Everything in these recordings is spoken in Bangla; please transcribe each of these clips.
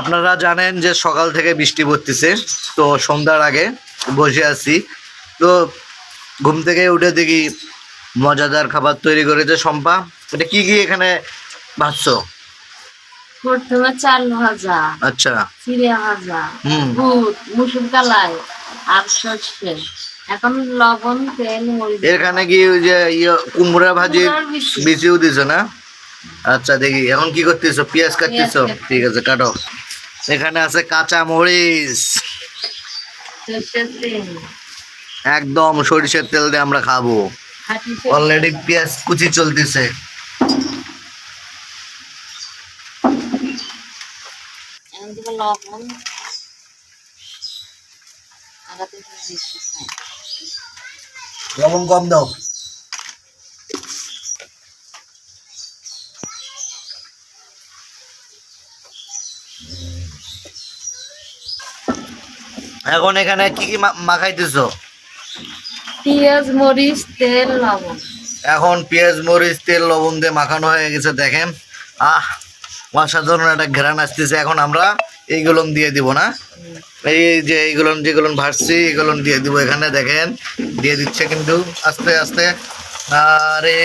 আপনারা জানেন যে সকাল থেকে বৃষ্টি পড়তেছে তো সন্ধ্যার আগে বসে আছি। তো ঘুম থেকে উঠে দেখি মজাদার খাবার তৈরি করেছে শম্পা। এটা কি কি এখানে ভাবছ প্রথমে চাল ভাজা আচ্ছা। চিড়ে ভাজা বুট মুসুর কালাই আর সর্ষে। এখন লবণ তেল এখানে কি ওই যে ইয়ে কুমড়া বিচি। বিচিও দিছো না? আচ্ছা দেখি। এখন কি করতেছো? পেঁয়াজ কাটতেছো। ঠিক আছে কাটো। এখানে আছে কাঁচা মরিচ। একদম সরিষার তেল দিয়ে আমরা খাব। অলরেডি পেঁয়াজ কুচি চলতেছে। লবণ কম দাও। এখন এখানে কি কি মাখাইতেছো? পেঁয়াজ মরিচ তেল লবণ। এখন পেঁয়াজ মরিচ তেল লবণ দিয়ে মাখানো হয়ে গেছে দেখেন। আহ অসাধারণ একটা ঘেরান আসতেছে। এখন আমরা এইগুলো দিয়ে দিব না? এই যে এইগুলো যেগুলো ভাসছি এগুলো দিয়ে দিব এখানে দেখেন। দিয়ে দিচ্ছে কিন্তু আস্তে আস্তে। আরে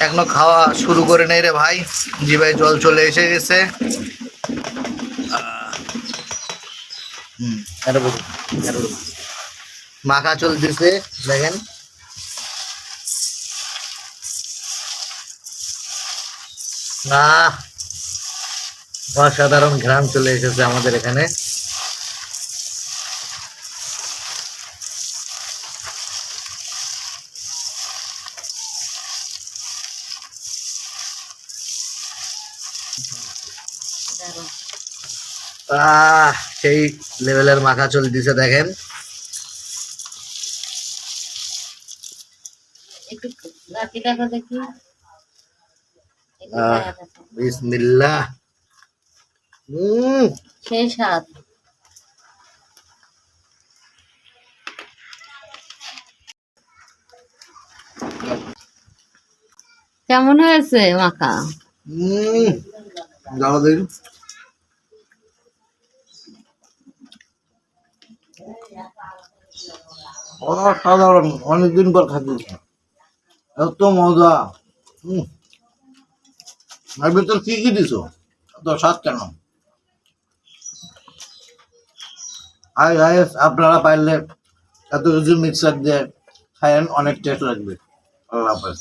এখনও খাওয়া শুরু করে নেই রে ভাই। জিভাই জল চলে এসে গেছে আহ, মাখা চলতেছে দেখেন। না অসাধারণ ঘ্রাণ চলে এসেছে আমাদের এখানে। আহ! সেই লেভেলের মাখা চলতেছে দেখেন। বিসমিল্লাহ। সেই স্বাদ কেমন হয়েছে মাখা হুম দেখি। অসাধারণ, অনেকদিন পর খাচ্ছি। এত মজা। হুম কি কি দিছো? এত স্বাদ কেন? আপনারা পাইলে এত কিছু মিক্সার দিয়ে খায়েন অনেক টেস্ট লাগবে। আল্লাহ হাফেজ।